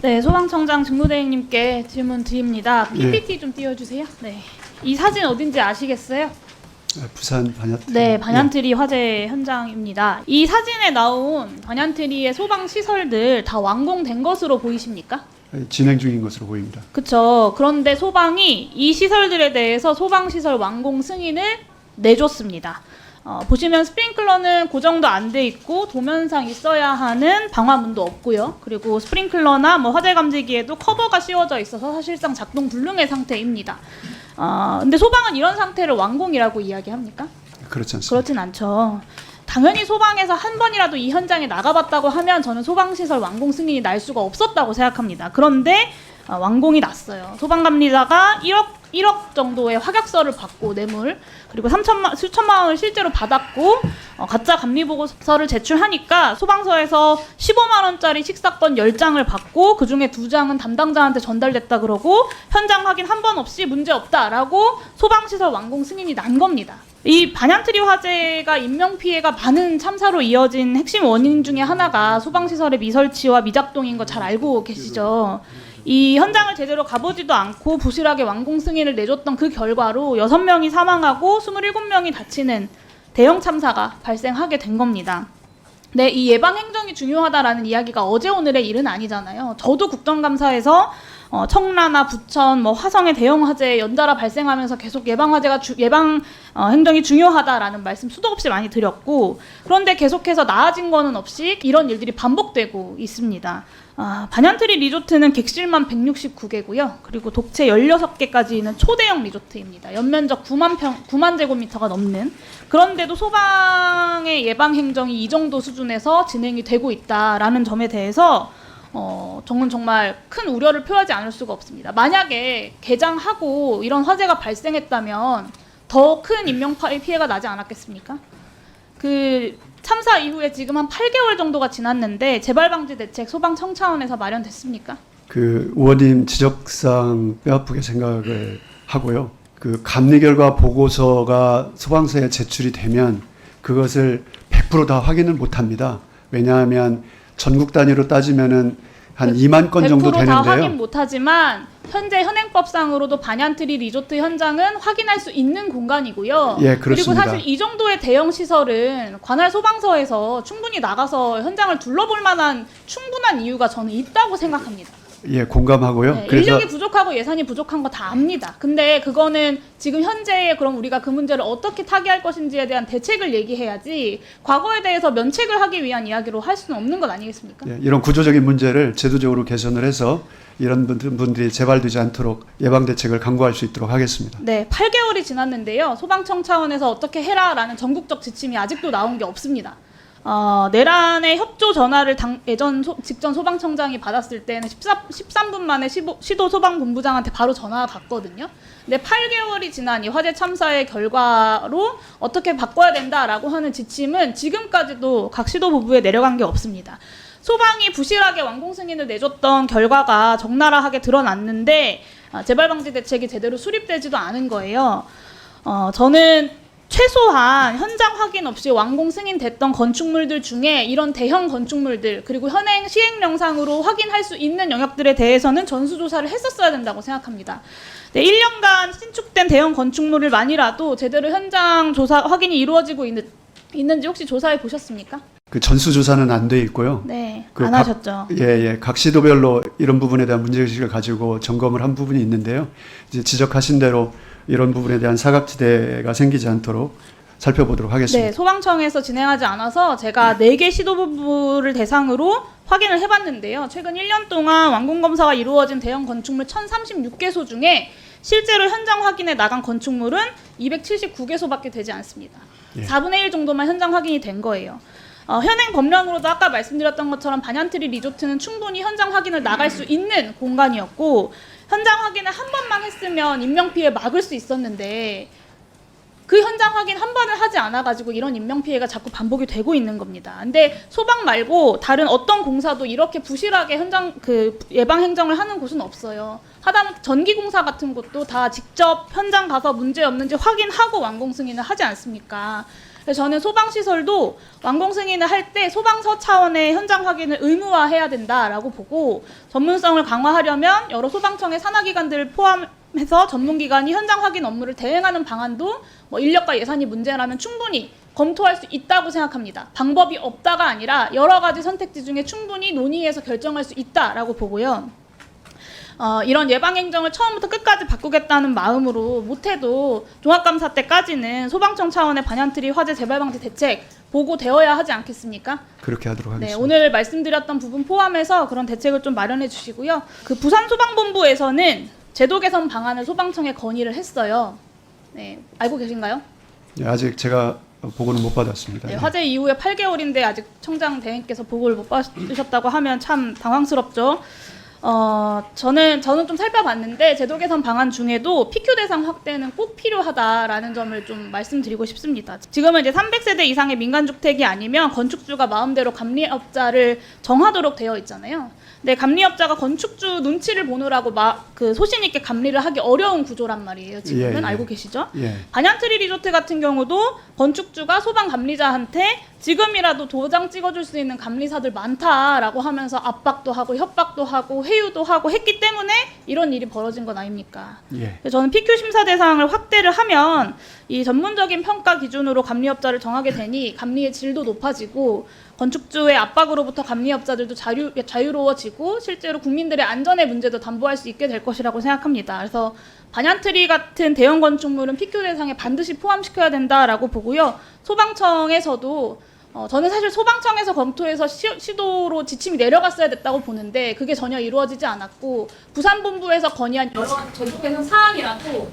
네, 소방청장 직무대행님께 질문 드립니다. 예. PPT 좀 띄워주세요. 네. 이 사진 어딘지 아시겠어요? 아, 부산 반야트. 네, 반얀트리 화재 현장입니다. 이 사진에 나온 반얀트리의 소방 시설들 다 완공된 것으로 보이십니까? 예, 진행 중인 것으로 보입니다. 그렇죠. 그런데 소방이 이 시설들에 대해서 소방 시설 완공 승인을 내줬습니다. 어, 보시면 스프링클러는 고정도 안 돼 있고 도면상 있어야 하는 방화문도 없고요. 그리고 스프링클러나 뭐 화재 감지기에도 커버가 씌워져 있어서 사실상 작동 불능의 상태입니다. 어, 근데 소방은 이런 상태를 완공이라고 이야기합니까? 그렇지 않습니다. 그렇진 않죠. 당연히 소방에서 한 번이라도 이 현장에 나가봤다고 하면 저는 소방시설 완공 승인이 날 수가 없었다고 생각합니다. 그런데 어, 완공이 났어요. 소방감리자가 1억 1억 정도의 화격서를 받고 뇌물 그리고 3천만 수천만 원을 실제로 받았고 어, 가짜 감리 보고서를 제출하니까 소방서에서 15만 원짜리 식사권 10장을 받고 그 중에 두 장은 담당자한테 전달됐다 그러고 현장 확인 한 번 없이 문제 없다라고 소방시설 완공 승인이 난 겁니다. 이 반얀트리 화재가 인명 피해가 많은 참사로 이어진 핵심 원인 중에 하나가 소방시설의 미설치와 미작동인 거 잘 알고 계시죠. 이 현장을 제대로 가보지도 않고 부실하게 완공 승인을 내줬던 그 결과로 6명이 사망하고 27명이 다치는 대형 참사가 발생하게 된 겁니다. 네, 이 예방 행정이 중요하다라는 이야기가 어제 오늘의 일은 아니잖아요. 저도 국정감사에서 어, 청라나 부천, 뭐 화성의 대형 화재 연달아 발생하면서 계속 예방 화재가 주- 예방 어, 행정이 중요하다라는 말씀 수도 없이 많이 드렸고 그런데 계속해서 나아진 거는 없이 이런 일들이 반복되고 있습니다. 아, 반얀트리 리조트는 객실만 169개고요. 그리고 독채 16개까지 있는 초대형 리조트입니다. 연면적 9만 평 9만 제곱미터가 넘는 그런데도 소방의 예방 행정이 이 정도 수준에서 진행이 되고 있다라는 점에 대해서 어, 저는 정말 큰 우려를 표하지 않을 수가 없습니다. 만약에 개장하고 이런 화재가 발생했다면 더 큰 인명 파- 피해가 나지 않았겠습니까? 그 참사 이후에 지금 한 8개월 정도가 지났는데 재발 방지 대책 소방청 차원에서 마련됐습니까? 그 의원님 지적상 뼈아프게 생각을 하고요. 그 감리 결과 보고서가 소방서에 제출이 되면 그것을 100%다 확인을 못 합니다. 왜냐하면 전국 단위로 따지면은 한 2만 건 정도 100%다 확인 되는데요. 못하지만 현재 현행법상으로도 반얀트리 리조트 현장은 확인할 수 있는 공간이고요. 예, 그리고 그렇습니다. 사실 이 정도의 대형 시설은 관할 소방서에서 충분히 나가서 현장을 둘러볼 만한 충분한 이유가 저는 있다고 생각합니다. 예, 공감하고요. 네, 인력이 부족하고 예산이 부족한 거 다 압니다. 근데 그거는 지금 현재의 그럼 우리가 그 문제를 어떻게 타개할 것인지에 대한 대책을 얘기해야지 과거에 대해서 면책을 하기 위한 이야기로 할 수는 없는 것 아니겠습니까? 예, 이런 구조적인 문제를 제도적으로 개선을 해서 이런 분들- 분들이 재발되지 않도록 예방 대책을 강구할 수 있도록 하겠습니다. 네, 8개월이 지났는데요. 소방청 차원에서 어떻게 해라라는 전국적 지침이 아직도 나온 게 없습니다. 어, 내란의 협조 전화를 당, 예전 소, 직전 소방청장이 받았을 때는 14, 13분 만에 시보, 시도 소방본부장한테 바로 전화가 갔거든요. 근데 8개월이 지난 이 화재 참사의 결과로 어떻게 바꿔야 된다라고 하는 지침은 지금까지도 각 시도부부에 내려간 게 없습니다. 소방이 부실하게 완공 승인을 내줬던 결과가 적나라하게 드러났는데 아, 재발 방지 대책이 제대로 수립되지도 않은 거예요. 어, 저는 최소한 현장 확인 없이 완공 승인됐던 건축물들 중에 이런 대형 건축물들 그리고 현행 시행령상으로 확인할 수 있는 영역들에 대해서는 전수조사를 했었어야 된다고 생각합니다. 네, 1년간 신축된 대형 건축물을 만이라도 제대로 현장 조사 확인이 이루어지고 있는, 있는지 혹시 조사해 보셨습니까? 그 전수 조사는 안 돼 있고요. 네, 그 안 각- 하셨죠. 예, 예. 각 시도별로 이런 부분에 대한 문제의식을 가지고 점검을 한 부분이 있는데요. 이제 지적하신 대로 이런 부분에 대한 사각지대가 생기지 않도록 살펴보도록 하겠습니다. 네, 소방청에서 진행하지 않아서 제가 네 개 시도부부를 대상으로 확인을 해봤는데요. 최근 1년 동안 완공 검사가 이루어진 대형 건축물 1,036개소 중에 실제로 현장 확인에 나간 건축물은 279개소밖에 되지 않습니다. 예. 4분의 1 정도만 현장 확인이 된 거예요. 어, 현행 법령으로도 아까 말씀드렸던 것처럼 반얀트리 리조트는 충분히 현장 확인을 나갈 수 있는 공간이었고 현장 확인을 한 번만 했으면 인명 피해 막을 수 있었는데 그 현장 확인 한 번을 하지 않아 가지고 이런 인명 피해가 자꾸 반복이 되고 있는 겁니다. 근데 소방 말고 다른 어떤 공사도 이렇게 부실하게 현장 그 예방 행정을 하는 곳은 없어요. 하다못해 전기 공사 같은 곳도 다 직접 현장 가서 문제 없는지 확인하고 완공 승인을 하지 않습니까? 저는 소방 시설도 완공 승인을 할 때 소방서 차원의 현장 확인을 의무화해야 된다라고 보고 전문성을 강화하려면 여러 소방청의 산하기관들을 포함해서 전문기관이 현장 확인 업무를 대행하는 방안도 뭐 인력과 예산이 문제라면 충분히 검토할 수 있다고 생각합니다. 방법이 없다가 아니라 여러 가지 선택지 중에 충분히 논의해서 결정할 수 있다라고 보고요. 어, 이런 예방 행정을 처음부터 끝까지 바꾸겠다는 마음으로 못해도 종합감사 때까지는 소방청 차원의 반얀트리 화재 재발 방지 대책 보고되어야 하지 않겠습니까? 그렇게 하도록 네, 하겠습니다. 오늘 말씀드렸던 부분 포함해서 그런 대책을 좀 마련해 주시고요. 그 부산 소방본부에서는 제도 개선 방안을 소방청에 건의를 했어요. 네, 알고 계신가요? 예, 아직 제가 보고는 못 받았습니다. 네, 예. 화재 이후에 8개월인데 아직 청장 대행께서 보고를 못 받으셨다고 하면 참 당황스럽죠. 어, 저는 저는 좀 살펴봤는데 제도 개선 방안 중에도 PQ 대상 확대는 꼭 필요하다라는 점을 좀 말씀드리고 싶습니다. 지금은 이제 300세대 이상의 민간 주택이 아니면 건축주가 마음대로 감리업자를 정하도록 되어 있잖아요. 근데 감리업자가 건축주 눈치를 보느라고 막 그 소신 있게 감리를 하기 어려운 구조란 말이에요. 지금은 예, 예. 알고 계시죠? 예. 반얀트리 리조트 같은 경우도 건축주가 소방 감리자한테 지금이라도 도장 찍어줄 수 있는 감리사들 많다라고 하면서 압박도 하고 협박도 하고 회유도 하고 했기 때문에 이런 일이 벌어진 건 아닙니까? 예. 그래서 저는 PQ 심사 대상을 확대를 하면 이 전문적인 평가 기준으로 감리업자를 정하게 되니 감리의 질도 높아지고 건축주의 압박으로부터 감리업자들도 자유, 자유로워지고 실제로 국민들의 안전의 문제도 담보할 수 있게 될 것이라고 생각합니다. 그래서 반얀트리 같은 대형 건축물은 PQ 대상에 반드시 포함시켜야 된다라고 보고요. 소방청에서도 어, 저는 사실 소방청에서 검토해서 시, 시도로 지침이 내려갔어야 됐다고 보는데 그게 전혀 이루어지지 않았고 부산본부에서 건의한 여러 제도 개선 사항이라도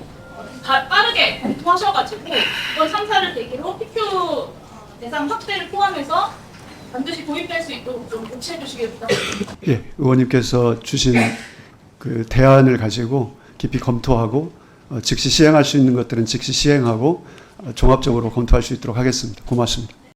빠르게 검토하셔가지고 이번 3사를 계기로 PQ 어, 대상 확대를 포함해서 반드시 도입될 수 있도록 좀 조치해 주시길 부탁드립니다. 예, 의원님께서 주신 그 대안을 가지고 깊이 검토하고 어, 즉시 시행할 수 있는 것들은 즉시 시행하고 어, 종합적으로 검토할 수 있도록 하겠습니다. 고맙습니다.